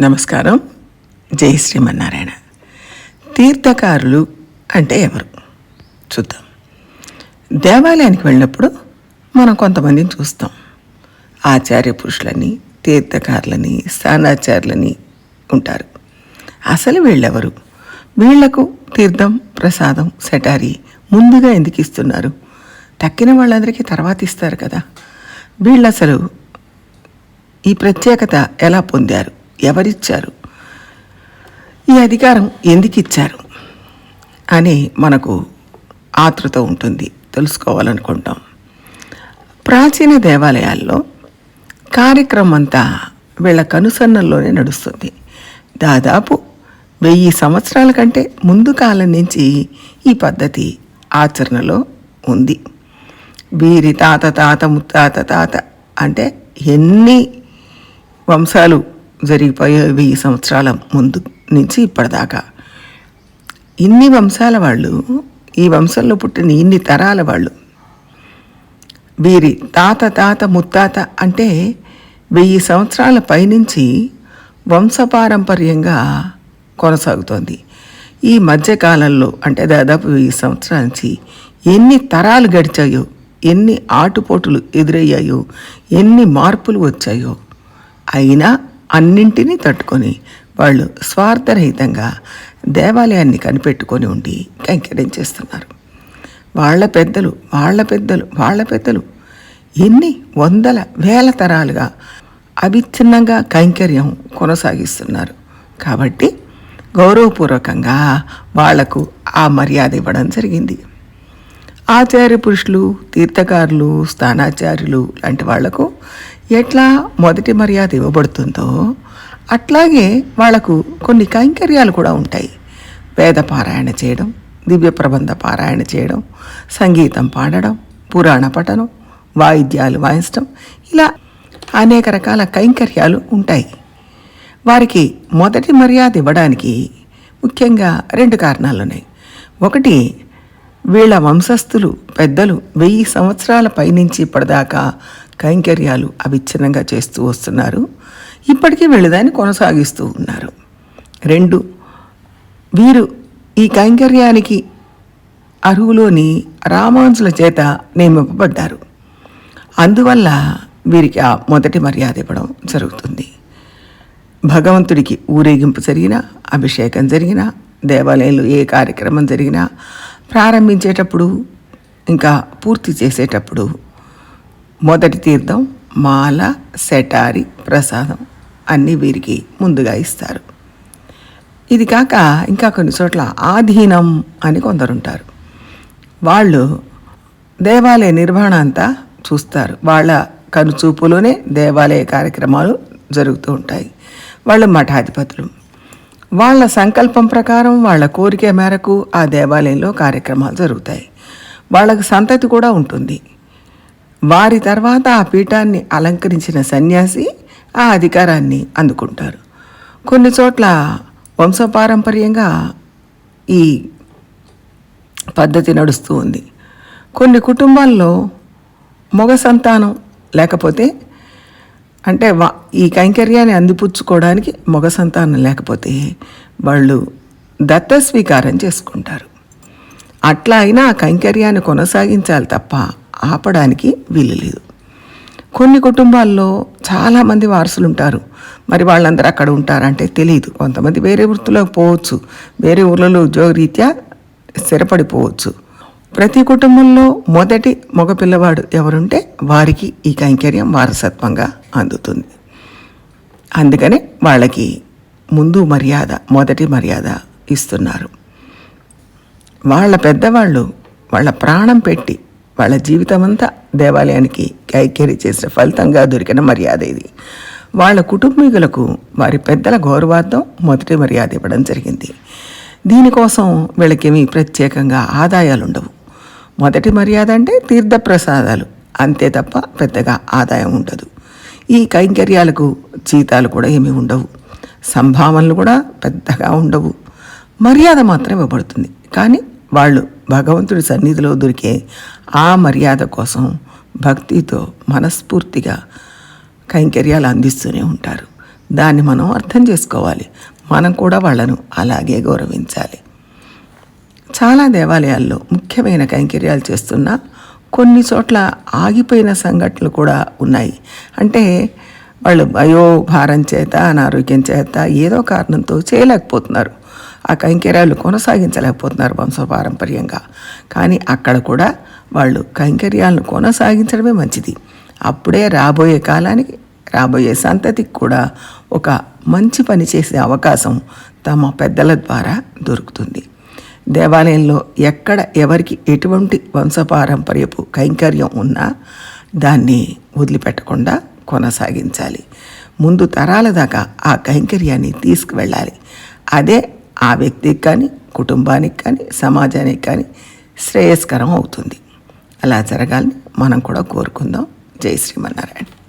నమస్కారం. జై శ్రీమన్నారాయణ. తీర్థకారులు అంటే ఎవరు? చూద్దాం. దేవాలయానికి వెళ్ళినప్పుడు మనం కొంతమందిని చూస్తాం. ఆచార్య పురుషులని తీర్థకారులని స్థానాచారులని ఉంటారు. అసలు వీళ్ళెవరు? వీళ్ళకు తీర్థం ప్రసాదం సెటారి ముందుగా ఎందుకు ఇస్తున్నారు? తక్కిన వాళ్ళందరికీ తర్వాత ఇస్తారు కదా. వీళ్ళు అసలు ఈ ప్రత్యేకత ఎలా పొందారు? ఎవరిచ్చారు? ఈ అధికారం ఎందుకు ఇచ్చారు అని మనకు ఆతృత ఉంటుంది. తెలుసుకోవాలనుకుంటాం. ప్రాచీన దేవాలయాల్లో కార్యక్రమం అంతా వీళ్ళ కనుసన్నల్లోనే నడుస్తుంది. దాదాపు వెయ్యి సంవత్సరాల కంటే ముందు కాలం నుంచి ఈ పద్ధతి ఆచరణలో ఉంది. వీరి తాత తాత ముత్తాత తాత అంటే ఎన్ని వంశాలు జరిగిపోయే వెయ్యి సంవత్సరాల ముందు నుంచి ఇప్పటిదాకా. ఇన్ని వంశాల వాళ్ళు ఈ వంశంలో పుట్టిన ఇన్ని తరాల వాళ్ళు వీరి తాత తాత ముత్తాత అంటే వెయ్యి సంవత్సరాల పైనుంచి వంశపారంపర్యంగా కొనసాగుతోంది. ఈ మధ్యకాలంలో అంటే దాదాపు వెయ్యి సంవత్సరాల నుంచి ఎన్ని తరాలు గడిచాయో ఎన్ని ఆటుపోటులు ఎదురయ్యాయో ఎన్ని మార్పులు వచ్చాయో అయినా అన్నింటినీ తట్టుకొని వాళ్ళు స్వార్థరహితంగా దేవాలయాన్ని కనిపెట్టుకొని ఉండి కైంకర్యం చేస్తున్నారు. వాళ్ళ పెద్దలు వాళ్ళ పెద్దలు వాళ్ళ పెద్దలు ఎన్ని వందల వేల తరాలుగా అవిచ్ఛిన్నంగా కైంకర్యం కొనసాగిస్తున్నారు. కాబట్టి గౌరవపూర్వకంగా వాళ్ళకు ఆ మర్యాద ఇవ్వడం జరిగింది. ఆచార్య పురుషులు తీర్థకారులు స్థానాచార్యులు లాంటి వాళ్ళకు ఎట్లా మొదటి మర్యాద ఇవ్వబడుతుందో అట్లాగే వాళ్ళకు కొన్ని కైంకర్యాలు కూడా ఉంటాయి. వేద పారాయణ చేయడం దివ్య ప్రబంధ పారాయణ చేయడం సంగీతం పాడడం పురాణ పఠనం వాయిద్యాలు వాయించడం ఇలా అనేక రకాల కైంకర్యాలు ఉంటాయి. వారికి మొదటి మర్యాద ఇవ్వడానికి ముఖ్యంగా రెండు కారణాలు ఉన్నాయి ఒకటి వీళ్ళ వంశస్థులు పెద్దలు వెయ్యి సంవత్సరాల పైనుంచి ఇప్పటిదాకా కైంకర్యాలు అవిచ్ఛిన్నంగా చేస్తూ వస్తున్నారు. ఇప్పటికీ వీళ్ళు దాన్ని కొనసాగిస్తూ ఉన్నారు. రెండు వీరు ఈ కైంకర్యానికి అరువులోని రామాంశుల చేత నియమింపబడ్డారు. అందువల్ల వీరికి ఆ మొదటి మర్యాద ఇవ్వడం జరుగుతుంది. భగవంతుడికి ఊరేగింపు జరిగినా అభిషేకం జరిగినా దేవాలయంలో ఏ కార్యక్రమం జరిగినా ప్రారంభించేటప్పుడు ఇంకా పూర్తి చేసేటప్పుడు మొదటి తీర్థం మాల సెటారి ప్రసాదం అన్నీ వీరికి ముందుగా ఇస్తారు. ఇది కాక ఇంకా కొన్ని చోట్ల ఆధీనం అని కొందరుంటారు. వాళ్ళు దేవాలయ నిర్వహణ అంతా చూస్తారు. వాళ్ళ కనుచూపులోనే దేవాలయ కార్యక్రమాలు జరుగుతూ ఉంటాయి. వాళ్ళు మఠాధిపతులు వాళ్ళ సంకల్పం ప్రకారం వాళ్ళ కోరిక మేరకు ఆ దేవాలయంలో కార్యక్రమాలు జరుగుతాయి. వాళ్ళకు సంతతి కూడా ఉంటుంది. వారి తర్వాత ఆ పీఠాన్ని అలంకరించిన సన్యాసి ఆ అధికారాన్ని అందుకుంటారు. కొన్ని చోట్ల వంశపారంపర్యంగా ఈ పద్ధతి నడుస్తూ ఉంది. కొన్ని కుటుంబాల్లో మగ సంతానం లేకపోతే అంటే వా ఈ కైంకర్యాన్ని అందిపుచ్చుకోవడానికి మగ సంతానం లేకపోతే వాళ్ళు దత్త స్వీకారం చేసుకుంటారు. అట్లా అయినా ఆ కైంకర్యాన్ని కొనసాగించాలి తప్ప ఆపడానికి వీలు లేదు. కొన్ని కుటుంబాల్లో చాలామంది వారసులు ఉంటారు మరి వాళ్ళందరూ అక్కడ ఉంటారంటే తెలియదు కొంతమంది వేరే వృత్తిలోకి పోవచ్చు. వేరే ఊర్లలో ఉద్యోగరీత్యా స్థిరపడిపోవచ్చు. ప్రతి కుటుంబంలో మొదటి మగపిల్లవాడు ఎవరుంటే వారికి ఈ కైంకర్యం వారసత్వంగా అందుతుంది. అందుకనే వాళ్ళకి ముందు మర్యాద మొదటి మర్యాద ఇస్తున్నారు. వాళ్ళ పెద్దవాళ్ళు వాళ్ళ ప్రాణం పెట్టి వాళ్ళ జీవితమంతా దేవాలయానికి కైకేరి చేసిన ఫలితంగా దొరికిన మర్యాద ఇది. వాళ్ళ కుటుంబీకులకు వారి పెద్దల గౌరవార్థం మొదటి మర్యాద ఇవ్వడం జరిగింది. దీనికోసం వీళ్ళకేమీ ప్రత్యేకంగా ఆదాయాలు ఉండవు మొదటి మర్యాద అంటే తీర్థప్రసాదాలు. అంతే తప్ప పెద్దగా ఆదాయం ఉండదు. ఈ కైంకర్యాలకు జీతాలు కూడా ఏమీ ఉండవు. సంభావనలు కూడా పెద్దగా ఉండవు. మర్యాద మాత్రం ఇవ్వబడుతుంది. కానీ వాళ్ళు భగవంతుడి సన్నిధిలో దొరికే ఆ మర్యాద కోసం భక్తితో మనస్ఫూర్తిగా కైంకర్యాలు అందిస్తూనే ఉంటారు. దాన్ని మనం అర్థం చేసుకోవాలి. మనం కూడా వాళ్ళను అలాగే గౌరవించాలి. చాలా దేవాలయాల్లో ముఖ్యమైన కైంకర్యాలు చేస్తున్న కొన్ని చోట్ల ఆగిపోయిన సంఘటనలు కూడా ఉన్నాయి. అంటే వాళ్ళు అయో భారం చేత అనారోగ్యం చేత ఏదో కారణంతో చేయలేకపోతున్నారు. ఆ కైంకర్యాలు కొనసాగించలేకపోతున్నారు వంశపారంపర్యంగా. కానీ అక్కడ కూడా వాళ్ళు కైంకర్యాలను కొనసాగించడమే మంచిది. అప్పుడే రాబోయే కాలానికి రాబోయే సంతతికి కూడా ఒక మంచి పని చేసే అవకాశం తమ పెద్దల ద్వారా దొరుకుతుంది. దేవాలయంలో ఎక్కడ ఎవరికి ఎటువంటి వంశపారంపర్యపు కైంకర్యం ఉన్నా దాన్ని వదిలిపెట్టకుండా కొనసాగించాలి. ముందు తరాల దాకా ఆ కైంకర్యాన్ని తీసుకువెళ్ళాలి. అదే ఆ వ్యక్తికి కానీ కుటుంబానికి కానీ సమాజానికి కానీ శ్రేయస్కరం అవుతుంది. అలా జరగాలని మనం కూడా కోరుకుందాం. జై శ్రీమన్నారాయణ.